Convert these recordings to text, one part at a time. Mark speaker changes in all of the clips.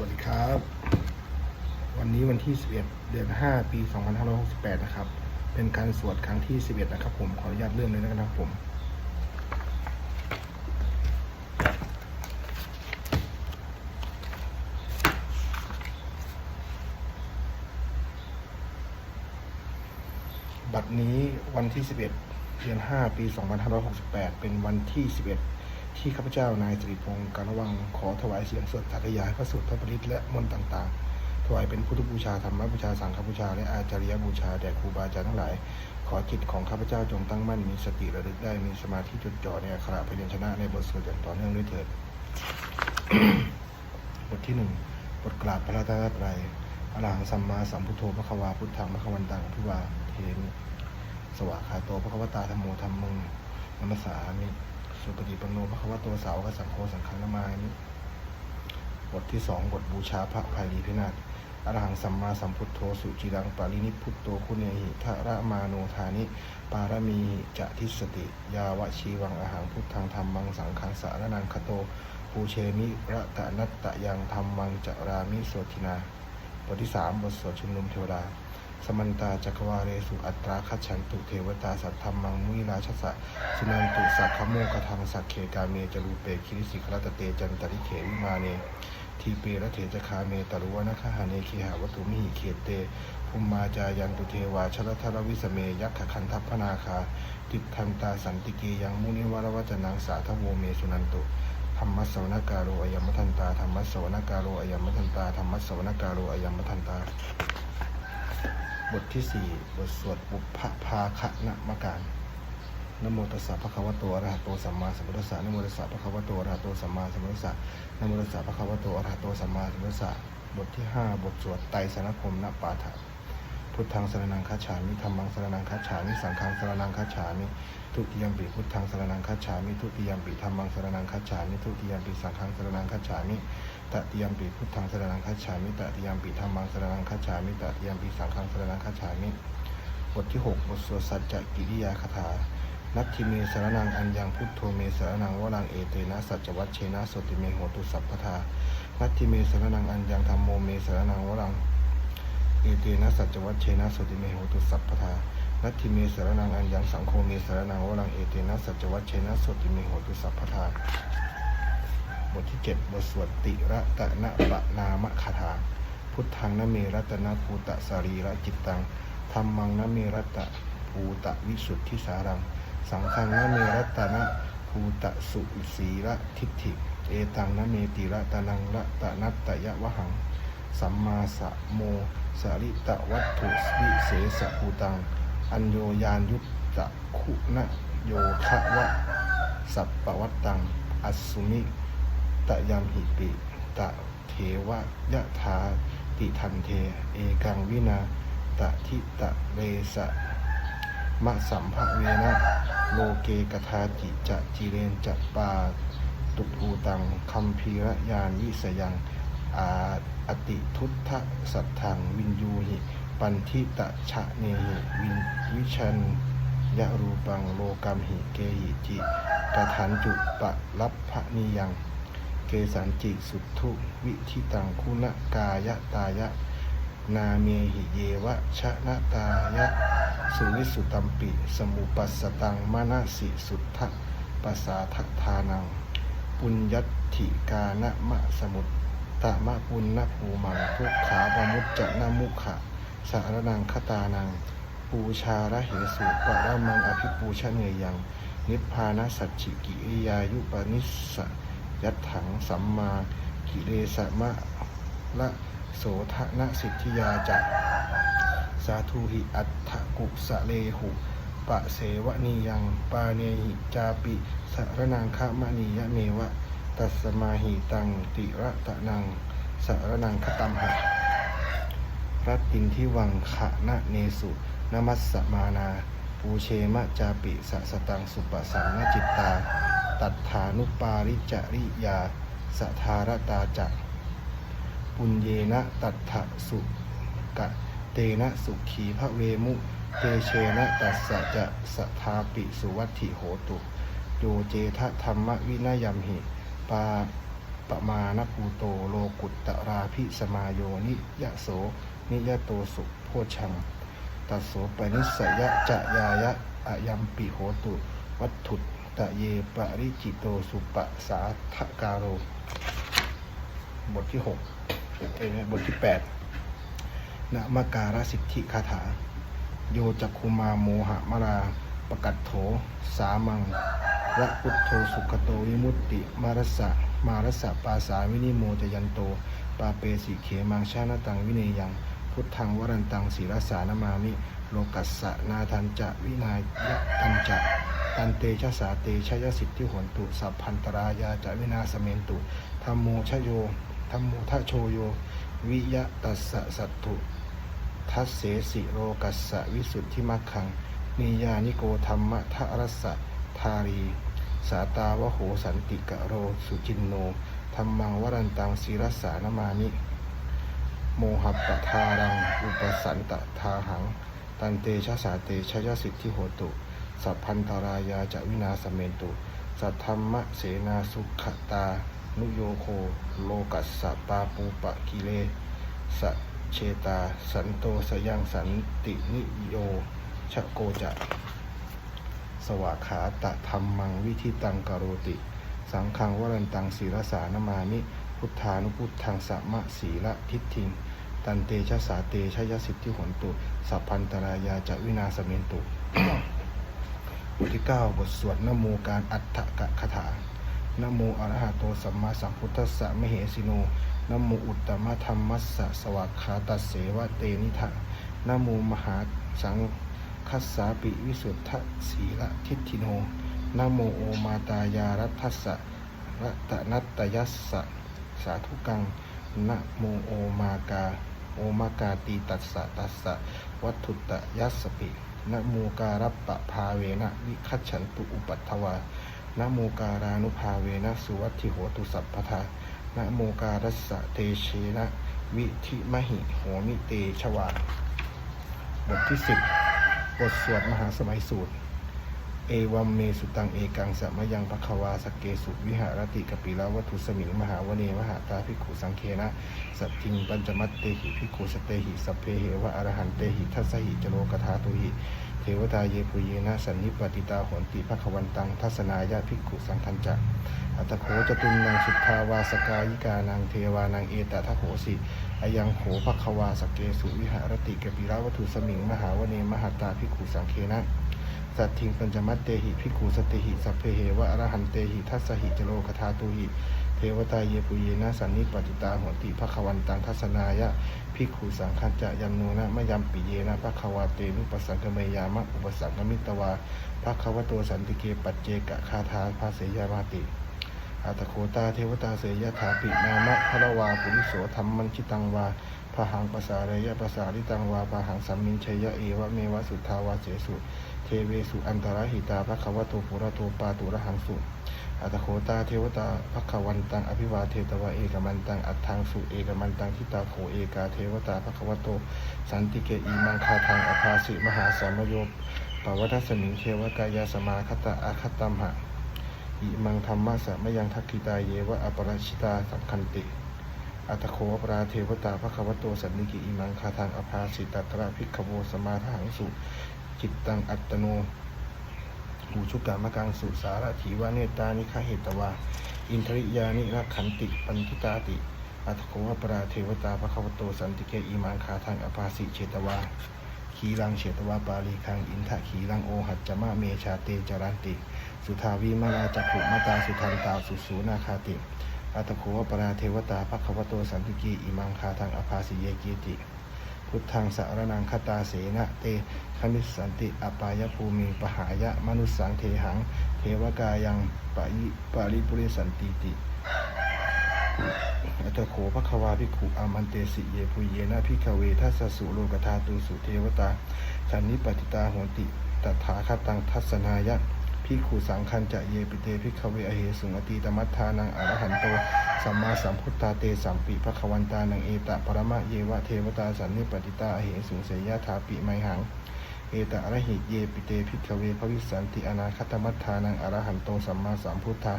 Speaker 1: วัสดีครับ วันนี้วันที่ 11 เดือน 5 ปี 2568 นะครับ เป็นการสวดครั้งที่ 11 นะครับ ผม ขออนุญาตเริ่มเลยนะครับผม บัดนี้วันที่ 11 เดือน 5 ปี 2568 เป็นวันที่ 11 ที่ข้าพเจ้านายสิริพงศ์การระวังขอถวายเสียงสวดสาธยายพระสูตรพระปริตและมนต์ต่างๆ ถวายเป็นพุทธบูชาธรรมบูชาสังฆบูชาและอาจาริยบูชาแด่ครูบาอาจารย์ทั้งหลาย ขอจิตของข้าพเจ้าจงตั้งมั่นมีสติระลึกได้มีสมาธิจดจ่อในอักขระพยัญชนะในบทสวดอย่างต่อเนื่องด้วยเถิดบทที่หนึ่งบทกราบพระรัตนตรัยอรหังสัมมาสัมพุทโธพระควาพุทธังพระควันตังพิวาเทมสวากขาโตพระควตาธรรมโมธรรมังนัมสสามิ สุปฏิปันโนพระควโตสาวกสังโฆสังฆนามามิบทที่สองบทบูชาพระภาลีพินาศอรหังสัมมาสัมพุทโธสุจิรังปารินิพุตโตคุณเนหิทะระมาโนธานิ ปารมีจะทิสติ ยาวชีวังอาหังพุทธังธรรมังสังฆังสารนังคโตภูเชมิระตะนัตตะยังธรรมังจรามิโสทินา บทที่สามบทสวดชุมนุมเทวดา สมันตาจักวาเรสุอัตราคัจฉันตุเทวตาสัทธรรมังมุนิราชสะสุนันตุสักขโมกทังสักเคกาเมจรูเปคิริสิกรตเตจันตริเขวิมาเนทีเประเถจคาเมตรุวนะคหาเนเคหาวัตุมิหิเขตเตภุมมาจายันตุเทวาชลทรวิสเมยักขคันทัพพนาคาติทันตาสันติเกยังมุนิวรวัจนังสาทโวเมสุนันตุธรรมสวนการโรอยมทันตาธรรมสวนการโรอยมทันตาธรรมสวนการโรอยัมมทันตา บทที่สี่บทสวดบุพภาคะนะมการนโมตัสสะภะคะวะโตอะระหะโตสัมมาสัมพุทธัสสะนโมตัสสะภะคะวะโตอะระหะโตสัมมาสัมพุทธัสสะนโมตัสสะภะคะวะโตอะระหะโตสัมมาสัมพุทธัสสะบทที่ห้าบทสวดไตรสรณคมนะปาฐะพุทธังสรนังคัจฉามิธรรมังสรนังคัจฉามิสังฆังสรนังคัจฉามิทุติยมปิพุทธังสรนังคัจฉามิทุติยมปิธรรมังสรนังคัจฉามิทุติยมปิสังฆังสรนังคัจฉามิ ตติยมปิพุทธังสรนังคัจฉามิตติยมปิธรรมังสรนังคัจฉามิตติยมปิสังฆังสรนังคัจฉามิบทที่ 6 บทสวดสัจจกิริยาคาถานัตถิเมสรนังอัญญังพุทโธเมสรนังวรังเอเตนะสัจจวัชเชนะสติเมโหตุสัพพทานัตถิเมสรนังอัญญังธรรมโมเมสรนังวรังเอเตนะสัจจวัชเชนะสติเมโหตุสัพพทานัตถิเมสรนังอัญญังสังโฆเมสรนังวรังเอเตนะสัจจวัชเชนะสติเมโหตุสัพพทา บทที่เจ็ดบทสวดติระตะนะปะนามะคาถา พุทธังนะเมรัตนะภูตะสรีระจิตตังธรรมังนะเมรัตะภูตะวิสุทธิสารัง สังฆังนะเมรัตนะภูตะสุสีระทิฏฐิ เอตังนะเมติระตะนังระตะนัตตะยะวะหัง สัมมาสะโมสาริตะวัตถุวิเศษภูตัง อัญโยยานยุตตะคุณโยคะวะสัปปวัตตัง อัสสุมิ ตะยามหิปิตะเทวะยะถาติทันเท เอกังวินาตะทิตะเรสะมะสัมภเวนะโลเกกทาจิจะจิเรนจะปาตุภูตังคัมภีระยานวิสยังอาอติทุตทะสัทธังวินยูหิ ปันทิตะชะเนหิวินวิชันยะรูปังโลกัมหิเกหิจิกะทันจุปะรับพะนิยัง เกสันจิสุทุวิธิตังคุณกายะตายะ นาเมหิเยวะชะนะตายะ สุวิสุตัมปิ สมุปัสสตังมนาสิสุทธปัสสาทัทานัง ปุญญตถิกานะมะสมุตตะมะปุณณภูมังทุกขาปมุจจะนามุขะสารนังคตานัง ปูชาระเหสุปะระมังอภิปูชเนยัง นิพพานะสัจฉิกิริยายุปนิสสะ ยัตถังสัมมากิเลสมะละโสทนะสิทธิยาจักสาธุหิอัตถกุสะเลหุปะเสวะนียังปาเนหิจาปิสารนังคะมะนียะเมวะ ตัสมาหิตังติระตะนังสารนังคตัมหะรัตติงที่วังขะนะเนสุนมัสสมานา ปูเชมะจาปิสะสตังสุปสังนจิตตา ตัฏฐานุปาริจาริยาสทารตาจักปุญเยนะตัฏฐสุกะเตนะสุขีพระเวมุเตเชนะตัสสะจะสทาปิสุวัตถิโหตุโยเจทะธรรมวินัยมหิปาปมาณภูโตโลกุตตราพิสมาโยนิยะโสนิยะโตสุโพชังตัสโสปนิสยะจะยายะอายัมปิโหตุ วัตถุ ตะเยปริจิโตสุปสาทการโร บทที่หกเอ้บทที่แปดนะมการสิทธิคาถา โยจักคุมาโมหะมราปกัตโถ สามังระพุทโธสุขโตวิมุตติ มารสะมารสะปาสาวินิโมจยันโต ปาเปสิเขมังชาณตังวิเนยัง พุทธังวรันตังศีรสานามามิ โลกัสสะนาทันจะวินายยะทันจะตันเตชะสาเตชยสิทธิหนตุสัพพันตรายาจะวินาสเมนตุธรรมโมชโยธรรมโมทะโชโย วิยะตัสสะสัตถุทัสเสสิโรกัสสะวิสุทธิมัคคังนิยานิโกธรรมะทะรัสสะทารี สาตาวโหสันติกะโรสุจินโนธรรมังวรันตังศีรสานามานิ โมหัปปะทารัง อุปสันตทาหัง ตันเตชะสาเตชยสิทธิโหตุ สัพพันตารายาจะวินาสเมนตุ สัทธรรมะเสนาสุขตา นุโยโค โลกัสสะปาปูปะกิเลสะเชตา สันโตสยังสันตินิโยชะโกจะ สวากขาตะธรรมังวิธิตังกโรติ สังฆังวรันตังศีรสานามามิพุทธานุพุทธังสัมมะศีละทิฏฐิง ตันเตชะสาเตชะยสิทธิหนตุ สัพพันตรายาจะวินาสเมนตุบทที่9บทสวดนโมการอัฏฐกะคาถานโมอระหะโตสัมมาสัมพุทธัสสะมเหสิโนนโมอุตตมธรรมัสสะสวากขาตัสเสวะเตนิทะนโมมหาสังคัสสาปิวิสุทธสีละทิฏฐิโนนโมโอมาตายารัตทัสสะรัตนัตตยัสสะสาธุกังนะโมโอมากา โอมากาตีตัสสะตัสสะวัตถุตยัสสปินะโมการัปปะภาเวนะวิคัจฉันตุอุปัตถวานะโมการานุภาเวนะสุวัตถิโหตุสัพพทานะโมการัสสะเตเชนะวิธิมหิโหมิเตชวาบทที่สิบบทสวดมหาสมัยสูตร เอวัมเมสุตังเอกังสะมะยังภควาสกเกสุวิหารติกปิลาวัตุสมิงมหาวเนมหาตาภิกขุสังเคนะสัตทิงปัญจมัตเตหิภิกขุสเตหิสัพเพเหวะอรหันเตหิทัสหิจโลกธาตุหิเทวตาเยปุเยนะสันนิปติตาโหนติภควันตังทัศนายาภิกขุสังคัญจะอัตโขจตุนนางสุทธาวาสกายิกานางเทวานางเอตทะโหสิอยังโหภควาสกเกสุวิหารติกปิลาวัตุสมิงมหาวเนมหาตาภิกขุสังเคนะ สัตทิงปัญจมัตเตหิภิกขุสติหิสัพเพเหวะอรหันเตหิทัสสหิจโลกธาตุหิเทวตาเยปุเยนะสันนิปติตาโหติภควันตังทัศนายะภิกขุสังคัญจะยันโนนะมะยัมปิเยนะภควาเตนุปสังกเมยามะอุปสังกมิตวาภควโตสันติเกปัจเจกะคาถาภาเสยามาติอัตโคตาเทวตาเสยถาปินามะพระวาปุริโสธรรมัญชิตังวา พหังปสาเรยะปสาริตังวาพหังสัมมินเชยะเอวะเมวะสุทธาวาเสสุเทเวสุอันตรหิตาภควโตปุระโตปาตุระหังสุอัตโคตาเทวตาภควันตังอภิวาเทตวะเอกมันตังอัตถังสุเอกมันตังทิตาโขเอกาเทวตาภควโต สันติเกอีมังคาทังอภาสิมหาสามโยปวัฏสมิงเทวกายาสมาคตะอาคตัมหะอิมังธรรมะสะมยังทักขิตาเยวะอปรชิตาสังคันติ อัตโขปราเทวตาภควโตสันนิกิอิมังคาทางอภาสิตตระภิกขโวสมาทังสุจิตตังอัตโนหูชุกามกังสุสารถีวะเนตานิคาเหตวา อินทริยานิรักขันติปันทิตาติ อัตโขปราเทวตาภควโตสันติเกอิมังคาทางอภาสิเชตวาขีรังเฉตวาปาลีคังอินทะขีรังโอหัจจมะเมชาเตจารันติ สุทาวีมาลาจักขุมาตาสุทันตาสุสูนาคาติ อัตโขวปราเทวตาภควโตสันติกีอิมังคาทางอภาสิเยกีติ พุทธังสารนังคตาเสนะเตคมิสันติอปายภูมิปหายะมนุสสังเทหัง เทวกายังปะยิปาริปุริสันติติอัตโขภควาภิกขุอามันเตสิเยปุเยนะพิกเวทัสสุโลกธาตุสุเทวตาสันนิปติตาโหติตถาคตังทัศนายะ พิกขุสังคัญจะเยปิเตพิกเวอเหสุงอตีตมัฏฐานังอรหันโตสัมมาสัมพุทธาเตสัมปิภควันตานังเอตะปรมะเยวะเทวตาสันนิปติตาอเหสุงเสยยะถาปิไมหังเอตะอรหิเยปิเตพิกเวภวิสันติอนาคตมัฏฐานังอรหันโตสัมมาสัมพุทธา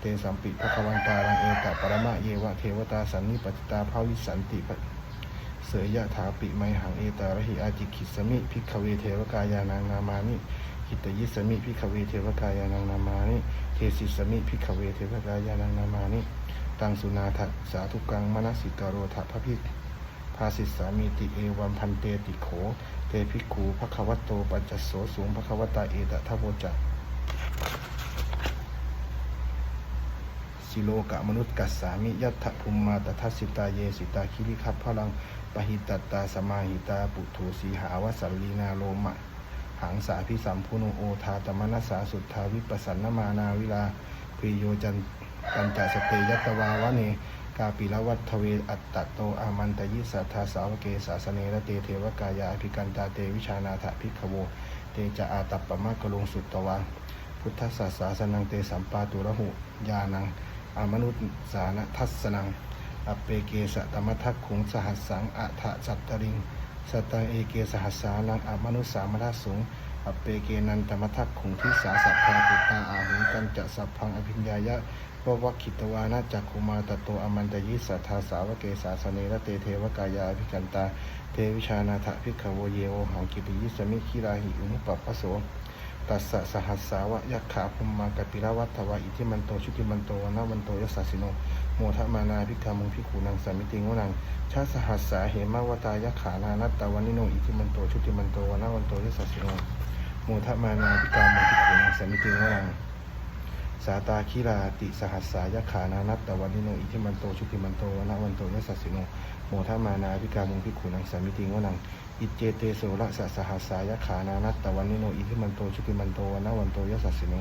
Speaker 1: เตสัมปิภควันตารังเอตะปรมะเยวะเทวตาสันนิปติตาภาวิสันติเสยยะถาปิไมหังเอตาระหิอาจิขิสมิพิกขเวเทวกายานังนามานิ หิตยิสมิพิขเวเทวกายานังนามานิเทสิสมิพิขเวเทวกายานังนามานิตังสุนาถสาธุกังมนสิกโรถพระพิภาสิสสามีติเอวัมพันเตติโข เตภิกขูภควัตโตปัญจโสสูงภควตาเอตทะโวจักสิโลกะมนุษย์กัสสามิยัตถภูมิมาตทัสิตาเยสิตาคิริคัพพลังปหิตตตาสมาหิตาปุถุสีหาวสัลลีนาโลมะ หังสาพิสัมพุโนโอทาตมนัสสาสุทธาวิปัสสันนมานาวิลาพิโยจันกันจัสเตยัตตวาวะเนกาปิลวัตทเวอัตตโตอามันตยิสัทธาสาวเกสาสเนระเตเทวกายาอภิกันตาเตวิชานาถภิกขโวเตจะอาตัปปมะกลงสุตตวาพุทธศาสสนังเตสัมปาตุระหุญานังอามนุษย์สานทัศนังอเปเกสะตมทักขุงสหัสสังอัฏฐจัตตริง สตังเอเกสหัสสานังอมนุษย์สามทัสสงอปเปเกนันตมทักขุงทิสาสัพพาปุตตาอาหุงกันจะสัพพังอภิญญายะววัคคิตวานาจักขุมาตตัวอมันตยิสัทธาสาวเกสาสเนระเตเทวกายาภิกันตาเทวิชานาถภิกขโวเยโอหังกิปิยิสมิคิราหิอุนุปปัสโส ตัสสะสหัสสาวะยักขาพุมมากปิรวัตถวะอิทิมันโตชุติมันโตวนาวันโตยัสสสิโนโมทะมานาภิกามุงพิขูนังสามิติงวนังชาสหัสสาเหมาวตายักขานานัตตาวันนิโนอิทิมันโตชุติมันโตวนาวันโตยัสสสิโนโมทะมานาภิกามุงพิขูนังสามิติงวนังสาตาคิราติสหัสสายขานานัตตวันนิโนอิทิมันโตชุติมันโตวนาวันโตยัสสิโนโมทมานาภิกามุงพิขูนังสามิติงวนัง อิเจเตโสระสะสหัสายะขานานัตตวันนิโนอิทิมันโตชุติมันโตวนาวันโตยัสสสิโน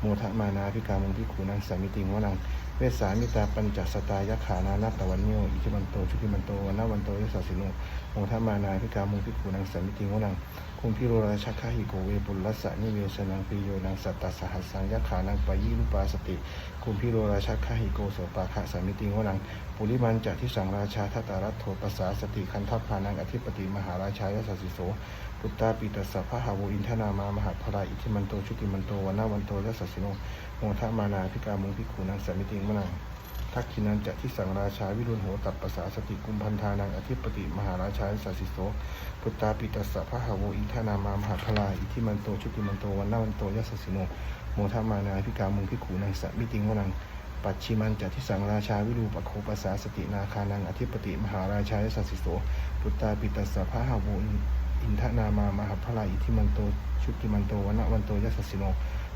Speaker 1: โมทะมานาพิกามุงพิขูนังสามิติงวนังเวสามิตาปัญจสตายขานานัตตวันโนอิทิมันโตชุติมันโตวนาวันโตยสสสิโนโมทะมานาภิกามุพิขูนังสามิติงวนังคุมพิโรราชคาหิโกเวปุลลัสสะนิเวสนังปิโยนังสัตตสหัสสังยขานังปะยิรุปาสติคุมพิโรราชคาหิโกโสปาคะสามิติงวนังปุริมันจะที่สังราชาทัตารัตโทปสาสติคันทัพพานังอธิปติมหาราชายสสสิโสปุตตาปิตัสสะพะหาโวอินทนามามหาพลาอิทิมันโตชุติมันโตวันาวันโตยสสสิโนโมทะมานาพิกามุงพิขูนังสามิติงวนังทักขินันจะที่สังราชาวิรุณโหตัปปสาสติกุมพันธานังอธิปติมหาราชายสัสสิโสพุตตาปิตัสสะพระหาโวอินทานามามหาพลาอิทิมันโตชุติมันโตวันนาวันโตยัสสิโนโมทะมานาพิกามุงพิขูนังสะมิติงวนังปัจฉิมันจะที่สังราชาวิรูปโคปสาสตินาคานังอธิปติมหาราชายสัสสิโสพุตตาปิตัสสะพระหาโวอินทนามามหาพลาอิทิมันโตชุติมันโตวันนาวันโตยัสสิโน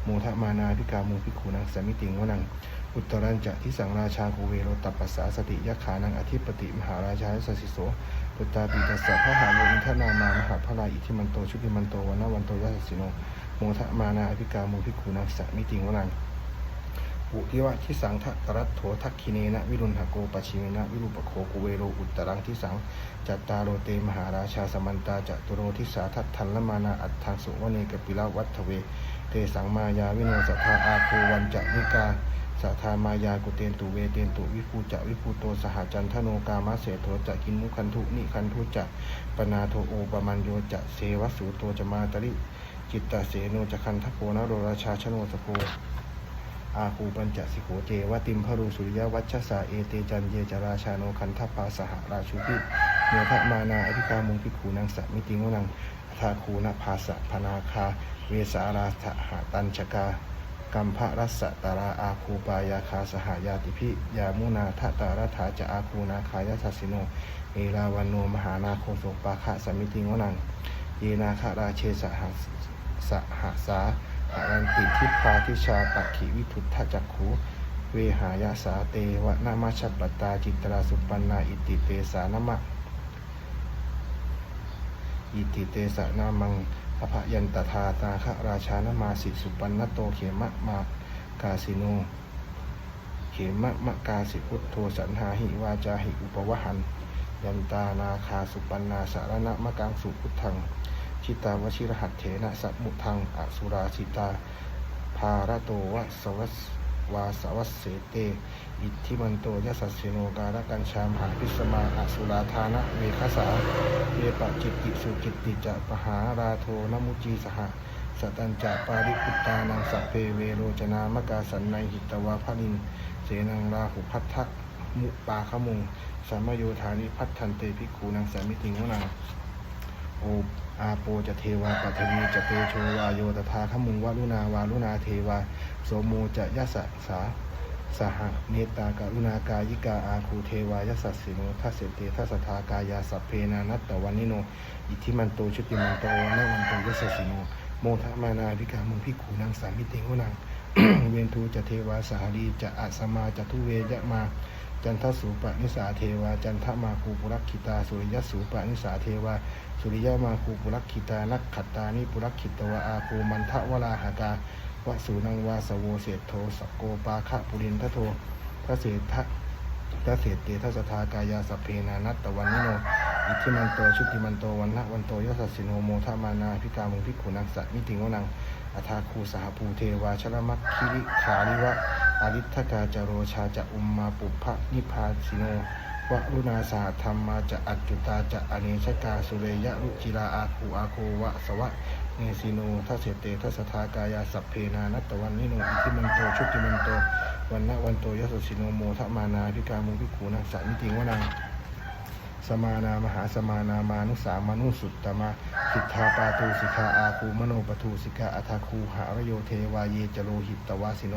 Speaker 1: โมทะมานาพิกามุงพิขูนังสะมิติงวนัง อุตรัญจะที่สังราชาโกเวโรตัปปัสสาสติยะขานังอธิปติมหาราชาสสิโสปุตตาปิตัสสะพระหาโลอินทนามามหาพลาอิทิมันโตชุติมันโตวนาวันโตยัสสสิโนโมทะมานาอภิกามุงพิขูนังสะมิติงวนังอุทิวะที่สังทัตรัตโถทักขิเนนะวิรุณหโกปชิเมนะวิรูปโคกุเวโรอุตรังที่สังจัตตาโรเตมหาราชาสมันตาจตุโรทิสาทัตทันละมานาอัตถังสุวเนกปิลวัตเว เตสังมายาวิโนสัทธาอาคูวันจะนิกาสัทธามายากุเตนตุเวเตนตุวิภูจะวิภูโตสหจันทโนกามาเสโทจะกินมุคันทุนิคันทุจะปนาโทโอปมันโยจะเสวสูโตจะมาตริจิตตเสโนจะคันทโกนโรราชาชโนสโพ อาคูปัญจสิโขเจวติมพรูสุริยวัชสาเอเตจันเยจราชาโนคันทปาสหราชุพิเนทมานาอธิกามุงพิขูนังสะมิติงวนังทาคูนภาสะพนาคา เวสาราสหตัญชกากัมภรัสสตาราอาคูปายาคาสหายาติพิยามุนาทะตารัฐาจะอาคูนาคายาสัสิโนเอราวันโนมหานาโคโสปาคะสมิติงวนัง เยนาคาราเชสหัสสหสา อรันติทิพาทิชาปักขิวิทุทธจักขุเวหายาสาเตวะนามาชปตาจิตราสุปันนาอิติเตสานมะอิติเตสะนามังอภยันตถาตาคะราชานามาสิสุปันนโตเขมะมากาสิโนเขมะมะกาสิพุทโธสันหาหิวาจาหิอุปวหัน ยันตานาคาสุปันนาสารณะมะกังสุพุทธัง ชิตาวชิรหัตเถนะสัมมุทังอสุราชิตา ภารโตวะสวัสวาสวัสเสเต อิทธิมันโตยสัสสิโนการกัญชามหาพิสมาอสุราธานะเวคสาเวปะจิตติสุจิตติจะปหาราโทนมุจีสหสตัญจะปาริปุตตานังสัพเพเวโรจนามกาสันในหิตวาพนิน เสนังราหุพัททักมุปาขมุงสัมมโยธานิพัทธันเตภิกขุนังสามิติงวนัง โออาโปจะเทวาปัทวีจะเตโชวาโยตถาขมุงวารุณาวารุณาเทวาโสโมจะยะสะสาสหเมตากรุณากายิกาอาคูเทวายสัสสิโนทัสเสเตทัสทากายาสัพเพนานัตตวันนิโน อิทธิมันโตชุติมันโตวนาวันโตยสัสสิโน โมทะมานาภิกามุงพิกขุนังสามิติงวนังเวนทูจะเทวาสหรีจะอัสมาจะทุเวยะมา จันทสูปนิสาเทวา จันทมาคูปุรักขิตา สุริยสูปนิสาเทวา สุริยมาคูปุรักขิตา นักขัตตานิปุรักขิตวาอาคูมันทะวราหากาวสูนังวาสโวเศธโทสกโกปาคะปุรินทโทพระเศธ ษฐะพระเศรษฐเตทัสทากายาสัพเพนานัตตวันนิโน อิทิมันโตชุติมันโตวันละวันโตยสัสสิโนโมทามานาพิกามุงพิกขุนังสัตมิติงวนังอัทาคูสหภูเทวาชลมัคคิริขาริวะอริทกาจโรชาจะอุมมาปุพะนิพาสิโนวะรุณาสาธรรมาจะอัจจุตาจะอเนชกาสุเรยะรุจิราอาคูอาโควะสวะ เนสิโนทัสเสเตทัสสทากายาสัพเพนานัตตวันนิโนอิทิมันโตชุติมันโตวันนะวันโตยสสสิโนโมทมานาพิกามุพิกูนังสัตมิติงวนังสมานามหาสมานามานุสามานุสุตตมาสิทธาปาตูสิกขาอาคูมโนปทูสิกาอัทาคูหารโยเทวาเยจโลหิตตวาสิโน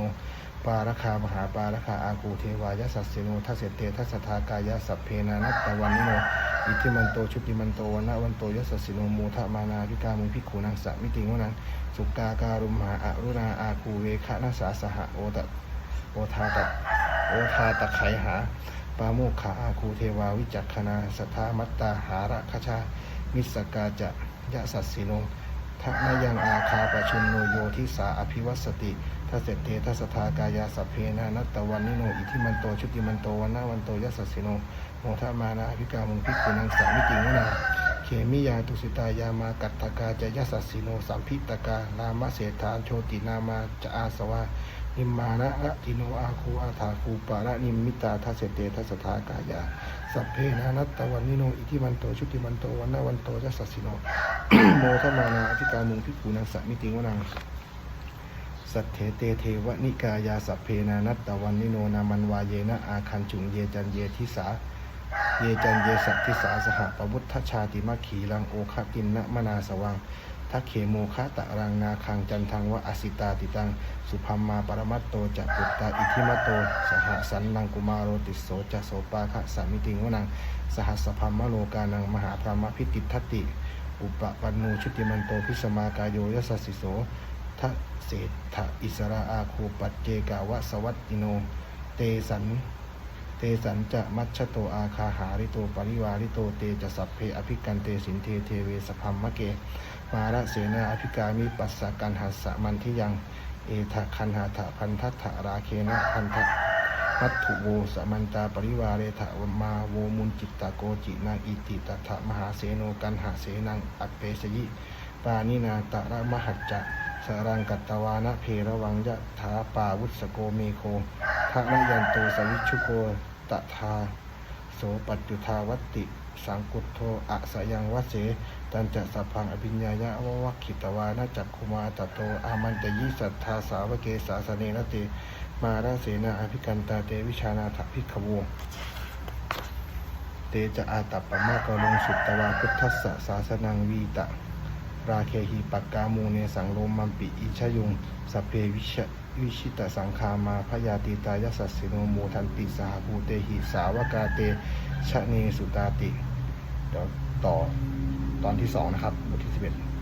Speaker 1: ปาราคามหาปาราคาอาคูเทวายสัสสิโนทัสเสเตทัสสทากายสัพเพนานัตตวันนิโนอิทิมันโตชุติมันโตวันนะวันโตยสัสสิโนโมทะมานาพิกามุพิกขุนังสะมิติงวนังสุกาการุมหาอรุณาอาคูเวคะนาสาสหะโอตะโอทาตะโอทาตะไขหาปาโมกขาอาคูเทวาวิจักขณาสัทธามัตตาหาระคชา มิสกาจะยะสัสสิโนทะมยังอาคาปชุนโนโยทิสาอภิวัสติ ทัสเสเตทัสทากายาสัพเพนานัตตวันนิโนอิทิมันโตชุติมันโตวันนาวันโตยะสัสสิโนโมทะมานาภิกามุงพิกุนังสามิติงวนาเขมิยาตุสิตายามากัตตกาจะยะสัสสิโนสัมพิตกาลามะเสธานโชตินามาจะอาสวานิมมานะระติโนอาคูอาถาคูปาระนิมิตาทัสเสตทัสทากายาสัพเพนานัตตวันนิโนอิทิมันโตชุติมันโตวันนาวันโตยะสัสสิโนโมทมานาอธิกามุงพิกูนังสะมิติงวนัง สัทเถเตเทวนิกายาสัพเพนานัตตวันนิโนนามันวาเยนะอาคันจุงเยจันเยทิสา เยจันเยสัตทิสาสหปวุฒชาติมัคขีรังโอคตินนะมนาสวังทักเขโมคะตะรังนาคังจันทังวะอสิตาติตัง สุพัมมาปรมัตโตจะปุตตาอิทิมัตโต สหสันนังกุมารโรติโสจะโสปาคะสามิติงวนัง สหัสพัมมโลกานังมหาพรหมพิติทัติ อุปปันโนชุติมันโตพิสมากายโยยสัสสิโส ทะเศรษฐอิสราอาคูปัจเจกาวะสวัตติโน เตสัน เตสันจะมัชโตอาคาหาริโตปริวาริโตเตจะสัพเพอภิกันเตสินเทเทเวสพัมมะเก มาระเสนาอภิกามิปัสสะกันหัสสะมันทิยัง เอทะคันหาถะพันทัตถราเคนะพันทะมัตถุโวสมันตาปริวาเรทะมาโวมุนจิตตะโกจินางอิติตัถะมหาเสโนกันหาเสนังอัปเปสยิปานินาตระมหัจจะ สารังกัตวานะเพระวังยะถาปาวุสโกเมโคทะนยันโตสวิชุโกตทา โสปัจจุทาวัตติ สังกุตโทอะสยังวเส ตันจะสัพพังอภิญญายะววัคขิตวานะจักคุมาตโต อามันตยิสัทธาสาวเกสาสเนนะเตมาราเสนาอภิกันตาเตวิชานาถพิขโวเตจะอาตัปปะมะกะลงสุตตวาพุทธัสสะสาสนังวีตะ ราเคหิปักกามูเนสังโลมัมปิอิชยุงสพเพวิชวิชิตสังคามาพยาติตายสัสสิโนโมทันติสหภูเตหิสาวกาเตชะเนสุตาติ เดี๋ยวต่อตอนที่สองนะครับบทที่สิบเอ็ด